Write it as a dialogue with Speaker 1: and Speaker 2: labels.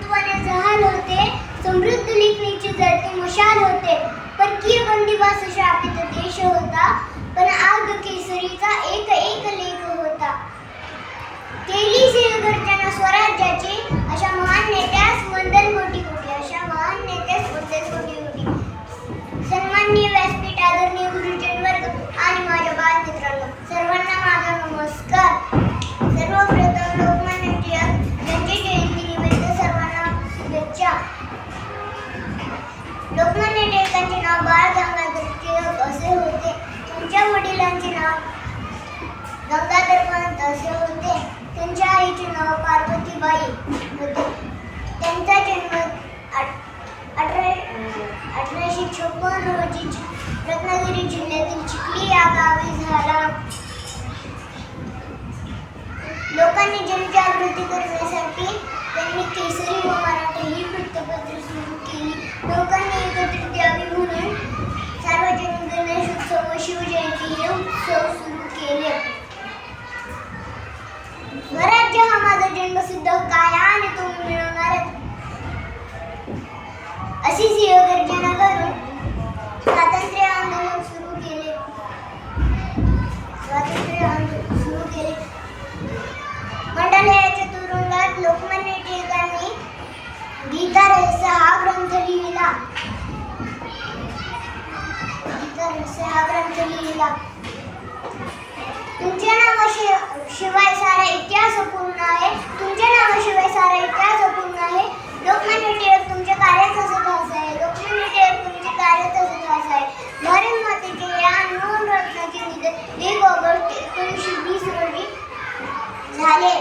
Speaker 1: हिंदुत्वाने जहाल होते समृद्ध लेखणीची जळती मशाल होते. परकीय बंदिवास शापित देश होता पण आग केसरीचा एक एक लेख वडिलांचे नाव गंगाधर पंत असे होते. त्यांच्या आईचे नाव पार्वतीबाई होते. त्यांचा जन्म अठराशे छप्पन रोजी रत्नागिरी जिल्ह्यातील चिखली या गावी झाला. लोकांनी जनजागृती करण्यासाठी त्यांनी केसरी स्वराज्य सिद्ध काय आणि तुम्ही मिळवणार मिळवणारच अशी सिंहगर्जना करून स्वातंत्र्य आंदोलन सुरू केले. स्वातंत्र्य आंदोलन सुरू केले. मंडालयाच्या तुरुंगात लोकमान्य टिळकांनी गीता रहस्य हा ग्रंथ लिहिला. गीता रहस्य हा ग्रंथ लिहिला. शिवाय सारा इतिहास पूर्ण आहे. तुमच्या नावाशिवाय सारा इतिहास पूर्ण आहे. लोकमान्य टिळक तुमच्या कार्याचा सुखास आहे. लोकमान्य टिळक तुमच्या कार्याचा सुखास आहे. भारत मातेचे या नोंद रत्नाचे निधन एक ऑगस्ट एकोणीसशे वीस रोजी झाले.